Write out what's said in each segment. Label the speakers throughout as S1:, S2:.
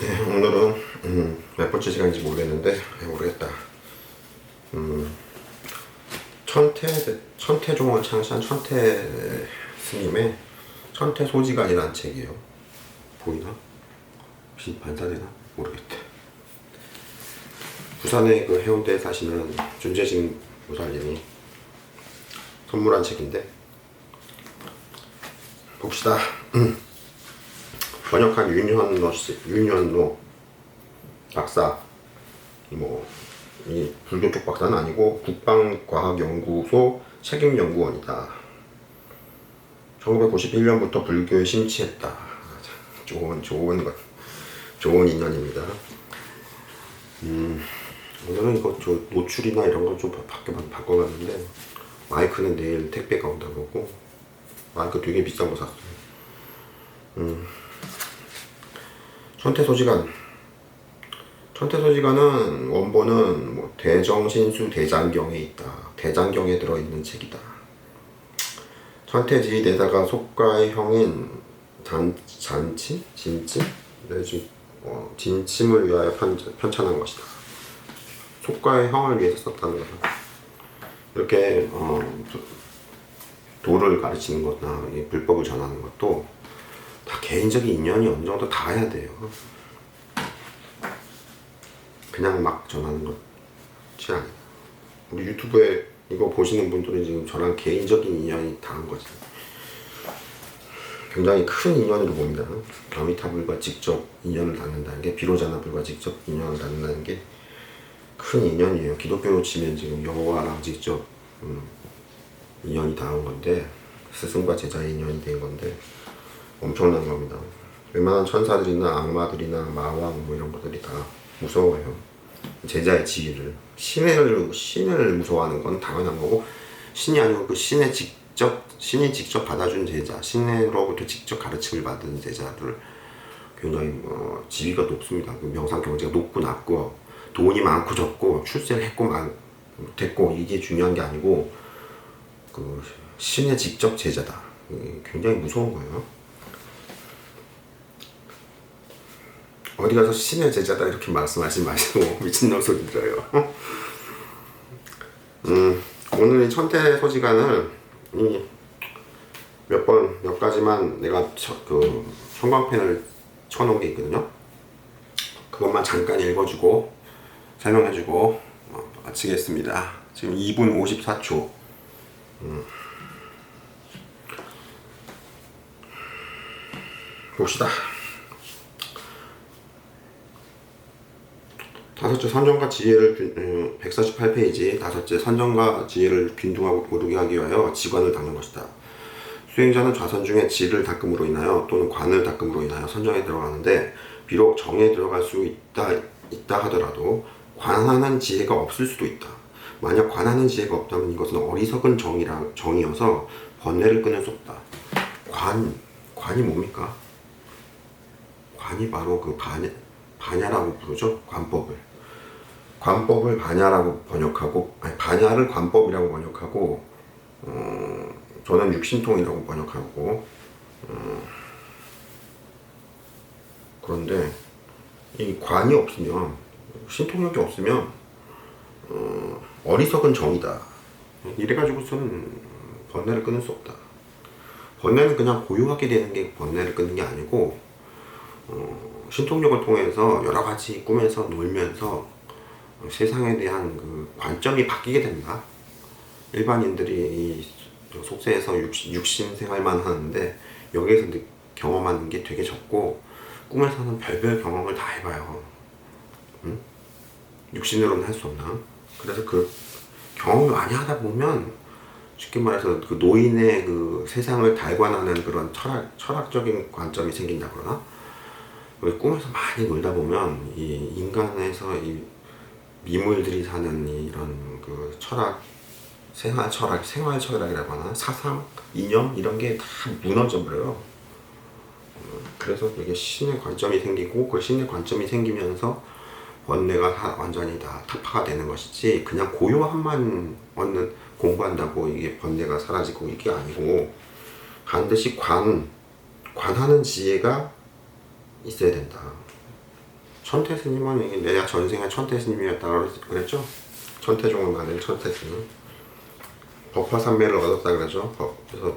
S1: 네, 오늘은 음, 몇 번째 시간인지 모르겠는데 네, 모르겠다. 음, 천태 천태 종을 창시한 천태 스님의 천태 소지간이라는 책이에요. 보이나? 빛 반사되나? 모르겠다. 부산의 그 해운대에 사시는 준재진 무살님이 선물한 책인데 봅시다. 번역한 윤현노 씨, 윤현노 박사, 뭐, 이 불교 쪽 박사는 아니고 국방과학연구소 책임연구원이다. 1991년부터 불교에 심취했다. 좋은, 좋은 것, 좋은 인연입니다. 음, 오늘은 이거 저 노출이나 이런 걸 좀 바꿔, 바꿔봤는데, 마이크는 내일 택배가 온다고 하고, 마이크 되게 비싼 거 샀어요. 천태소지간 천태소지간은 원본은 뭐 대정신수 대장경에 있다. 대장경에 들어있는 책이다. 천태지대다가 속가의 형인 잔, 잔치? 지금 어, 진침을 위하여 편, 편찬한 것이다. 속가의 형을 위해서 썼다는 거다. 이렇게 어, 도- 도를 가르치는 것이나 이 불법을 전하는 것도 다 개인적인 인연이 어느 정도 닿아야 돼요. 그냥 막 전하는 것이 아니야. 우리 유튜브에 이거 보시는 분들은 지금 저랑 개인적인 인연이 닿은 거지. 굉장히 큰 인연으로 봅니다. 아미타불과 직접 인연을 닿는다는 게 비로자나불과 직접 인연을 닿는다는 게 큰 인연이에요. 기독교로 치면 지금 여호와랑 직접 음, 인연이 닿은 건데 스승과 제자의 인연이 된 건데 엄청난 겁니다. 웬만한 천사들이나 악마들이나 마왕 뭐 이런 것들이 다 무서워요. 제자의 지위를 신을 신을 무서워하는 건 당연한 거고 신이 아니고 그 신의 직접 신이 직접 받아준 제자 신으로부터 직접 가르침을 받은 제자들 굉장히 뭐 지위가 높습니다. 그 명상 경제가 높고 낮고 돈이 많고 적고 출세를 했고 만 됐고 이게 중요한 게 아니고 그 신의 직접 제자다. 굉장히 무서운 거예요. 어디 가서 신의 제자다 이렇게 말씀하지 마시고 미친놈 소리 들어요. 음, 오늘 이 천태 소지간을 몇번 몇 가지만 내가 쳐, 그 형광펜을 쳐놓은 게 있거든요. 그것만 잠깐 읽어주고 설명해주고 어, 마치겠습니다. 지금 2분 54초. 봅시다. 다섯째 선정과 지혜를 균- 음, 148페이지 다섯째 선정과 지혜를 균등하고 고르게 하기 위하여 지관을 닦는 것이다. 수행자는 좌선 중에 지를 닦음으로 인하여 또는 관을 닦음으로 인하여 선정에 들어가는데 비록 정에 들어갈 수 있다 있다 하더라도 관하는 지혜가 없을 수도 있다. 만약 관하는 지혜가 없다면 이것은 어리석은 정이라 정이어서 번뇌를 끊을 수 없다. 관 관이 뭡니까? 관이 바로 그 반야, 반야라고 부르죠. 관법을. 관법을 반야라고 번역하고, 아니, 반야를 관법이라고 번역하고, 어, 저는 육신통이라고 번역하고, 어, 그런데 이 관이 없으면, 신통력이 없으면, 어, 어리석은 정이다. 이래가지고서는 번뇌를 끊을 수 없다. 번뇌는 그냥 고요하게 되는 게 번뇌를 끊는 게 아니고, 어, 신통력을 통해서 여러 가지 꿈에서 놀면서 어, 세상에 대한 그 관점이 바뀌게 된다. 일반인들이 이 속세에서 육신, 생활만 하는데 여기에서 느- 경험하는 게 되게 적고 꿈에서는 별별 경험을 다 해봐요. 응? 육신으로는 할 수 없나? 그래서 그 경험을 많이 하다 보면 쉽게 말해서 그 노인의 그 세상을 달관하는 그런 철학 철학적인 관점이 생긴다 그러나 꿈에서 많이 놀다 보면 이 인간에서 이 미물들이 사는 이런 그 철학 생활 철학 생활 철학이라고 하나 사상 이념 이런 게 다 무너져 버려요. 어, 그래서 이게 신의 관점이 생기고 그 신의 관점이 생기면서 다 완전히 다 타파가 되는 것이지 그냥 고요함만 얻는 공부한다고 이게 번뇌가 사라지고 이게 아니고 반드시 관 관하는 지혜가 있어야 된다. 천태스님은 내가 전생의 천태스님이었다 그랬죠? 천태종을 만든 천태스님. 법화산매를 얻었다 그러죠. 법- 그래서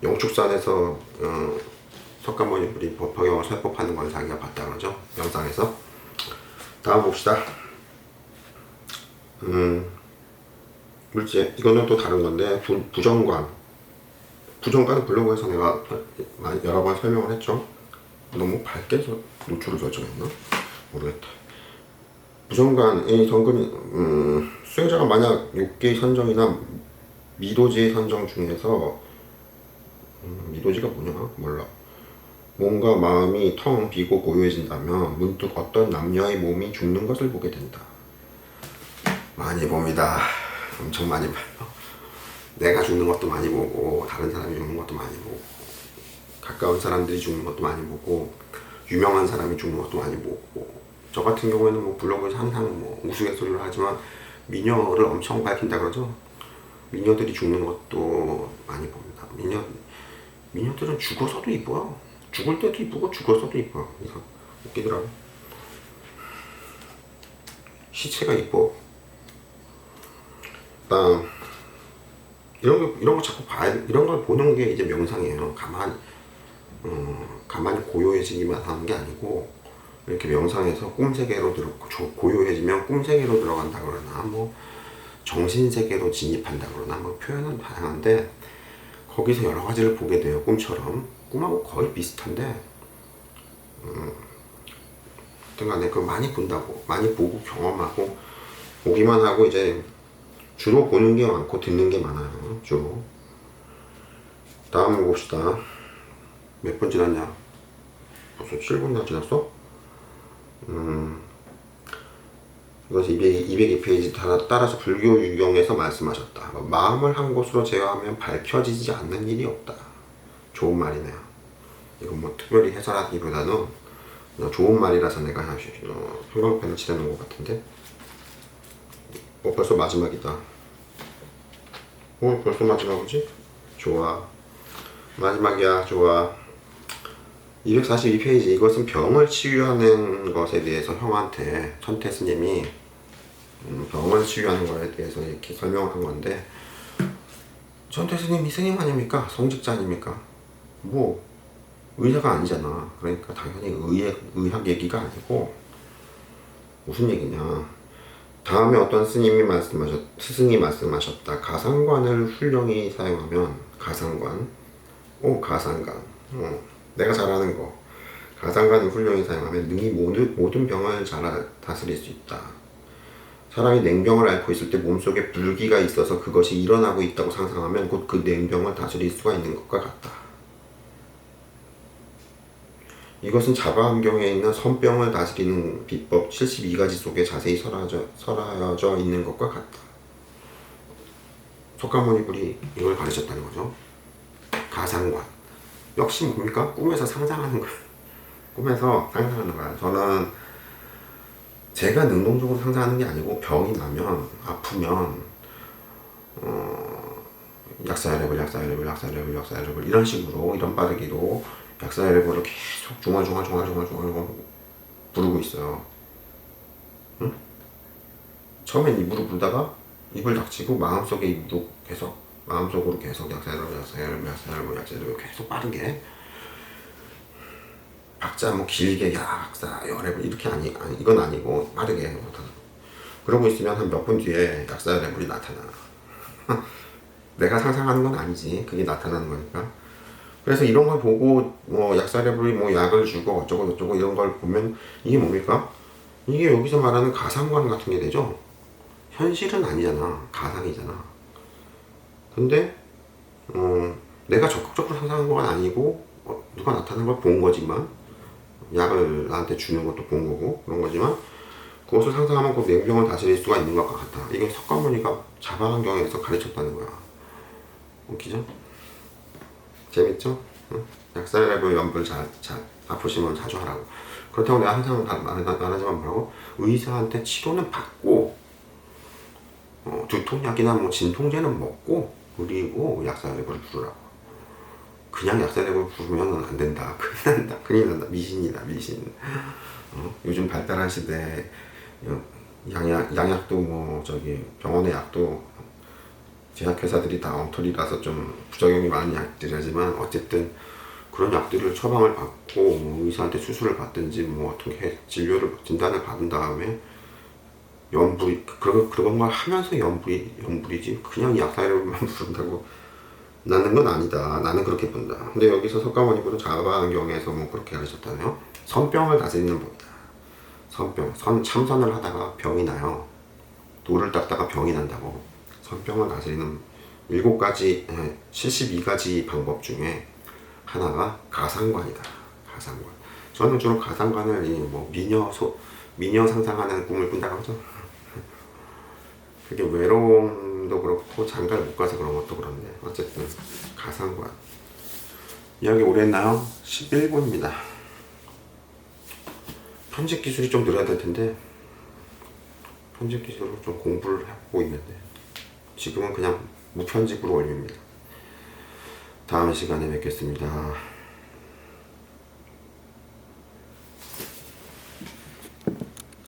S1: 영축산에서 어, 석가모니 불이 법화경을 설법하는 걸 자기가 봤다 그러죠. 영상에서. 다음 봅시다. 음, 물질 이거는 또 다른 건데 부, 부정관. 부정관은 블로그에서 내가 여러 번 설명을 했죠. 너무 밝게 저- 노출을 설정했나? 모르겠다. 부정관의 정근이 음, 수행자가 만약 6개 선정이나 미도지 선정 중에서 음, 미도지가 뭐냐? 몰라. 몸과 마음이 텅 비고 고요해진다면 문득 어떤 남녀의 몸이 죽는 것을 보게 된다. 많이 봅니다. 엄청 많이 봐요. 내가 죽는 것도 많이 보고 다른 사람이 죽는 것도 많이 보고 가까운 사람들이 죽는 것도 많이 보고 유명한 사람이 죽는 것도 많이 보고 저 같은 경우에는 뭐 블로그에서 항상 뭐 우스갯소리를 하지만 미녀를 엄청 밝힌다 그러죠. 미녀들이 죽는 것도 많이 봅니다. 미녀 미녀들은 죽어서도 이뻐요. 죽을 때도 이쁘고 죽어서도 이뻐요. 그래서 웃기더라고. 시체가 이뻐. 그다음 이런 거 이런 거 자꾸 봐야 이런 걸 보는 게 이제 명상이에요. 가만 어, 가만히 고요해지기만 하는 게 아니고 이렇게 명상에서 꿈 세계로 들어 조- 고요해지면 꿈 세계로 들어간다 그러나 뭐 정신 세계로 진입한다 그러나 뭐 표현은 다양한데 거기서 여러 가지를 보게 돼요. 꿈처럼 꿈하고 거의 비슷한데 음, 하여튼간에 그 많이 본다고 많이 보고 경험하고 보기만 하고 이제 주로 보는 게 많고 듣는 게 많아요. 주로 다음 봅시다. 몇 번 지났냐? 벌써 7분이나 지났어? 음, 이것이 200, 202페이지 따라, 따라서 불교 유경에서 말씀하셨다. 마음을 한 곳으로 제어하면 밝혀지지 않는 일이 없다. 좋은 말이네요. 이건 뭐 특별히 해설하기보다는 좋은 말이라서 내가 어, 평범편을 칠해놓은 것 같은데 어, 벌써 마지막이다. 어, 벌써 마지막이지? 좋아. 마지막이야, 좋아. 242페이지 이것은 병을 치유하는 것에 대해서 형한테 천태 스님이 음, 병을 치유하는 것에 대해서 이렇게 설명을 한 건데 천태 스님이 스님 아닙니까? 성직자 아닙니까? 뭐 의사가 아니잖아. 그러니까 당연히 의학, 의학 얘기가 아니고 무슨 얘기냐? 다음에 어떤 스님이 말씀하셨 스승이 말씀하셨다. 가상관을 훌륭히 사용하면 가상관, 오 가상관, 어, 내가 잘하는 거 가상관을 훌륭히 사용하면 능히 모든 모든 병을 잘 다스릴 수 있다. 사람이 냉병을 앓고 있을 때 몸속에 불기가 있어서 그것이 일어나고 있다고 상상하면 곧 그 냉병을 다스릴 수가 있는 것과 같다. 이것은 자바암경에 있는 선병을 다스리는 비법 72가지 속에 자세히 설하져, 설하여져 있는 것과 같다. 석가모니불이 이걸 가르쳤다는 거죠. 가상관. 역시 뭡니까? 꿈에서 상상하는 거예요. 꿈에서 상상하는 거야. 저는 제가 능동적으로 상상하는 게 아니고 병이 나면 아프면 어, 약사여랩을 약사여랩을 약사여랩을 약사여랩을 이런 식으로 이런 빠르기로 약사여랩을 계속 중얼 중얼 중얼 중얼 중얼 부르고 있어요. 응? 처음엔 입으로 부르다가 입을 닥치고 마음속에 입으로 계속 마음속으로 계속 약사여랩 약사여랩 약사여랩 약사여랩 계속 빠르게. 박자 뭐 길게 약사 여랩을 이렇게 아니, 아니 이건 아니고 빠르게 그러고 있으면 한 몇 분 뒤에 약사 여랩이 나타나. 내가 상상하는 건 아니지. 그게 나타나는 거니까. 그래서 이런 걸 보고 뭐 약사 여랩이 뭐 약을 주고 어쩌고 저쩌고 이런 걸 보면 이게 뭡니까? 이게 여기서 말하는 가상관 같은 게 되죠? 현실은 아니잖아. 가상이잖아 근데 어, 내가 적극적으로 상상한 건 아니고 어, 누가 나타난 걸 본 거지만 약을 나한테 주는 것도 본 거고 그런 거지만 그것을 상상하면 그 냉병을 다스릴 수가 있는 것 같아. 이게 석가모니가 자바환경에서 가르쳤다는 거야. 웃기죠? 재밌죠? 응? 약사랩을 연불 잘, 잘 아프시면 자주 하라고. 그렇다고 내가 항상 말하지만 뭐라고? 의사한테 치료는 받고 어, 두통약이나 뭐 진통제는 먹고 그리고 약사랩을 부르라고. 그냥 약사력을 부르면 안 된다. 큰일 난다. 큰일 난다. 미신이다. 미신. 어? 요즘 발달한 시대에 어, 양약, 양약도 뭐 저기 병원의 약도 제약회사들이 다 엉터리라서 좀 부작용이 많은 약들이지만 어쨌든 그런 약들을 처방을 받고 뭐 의사한테 수술을 받든지 뭐 어떻게 진료를 진단을 받은 다음에 연불이 그런 그런 걸 하면서 연불이 연불이지 그냥 약사력만 부른다고 나는 건 아니다. 나는 그렇게 본다. 근데 여기서 석가모니분은 자바안경에서 뭐 그렇게 하셨다네요. 선병을 다스리는 법이다. 선병, 선 참선을 하다가 병이 나요. 돌을 닦다가 병이 난다고. 선병을 다스리는 일곱 가지, 72가지 방법 중에 하나가 가상관이다. 가상관. 저는 주로 가상관을 이뭐 미녀 소 미녀 상상하는 꿈을 꾼다고 하죠. 그게 외로움도 그렇고 장가를 못 가서 그런 것도 그런데 어쨌든 가상관. 이야기 오래 했나요? 11분입니다. 편집 기술이 좀 늘어야 될 텐데 편집 기술을 좀 공부를 하고 있는데 지금은 그냥 무편집으로 올립니다. 다음 시간에 뵙겠습니다.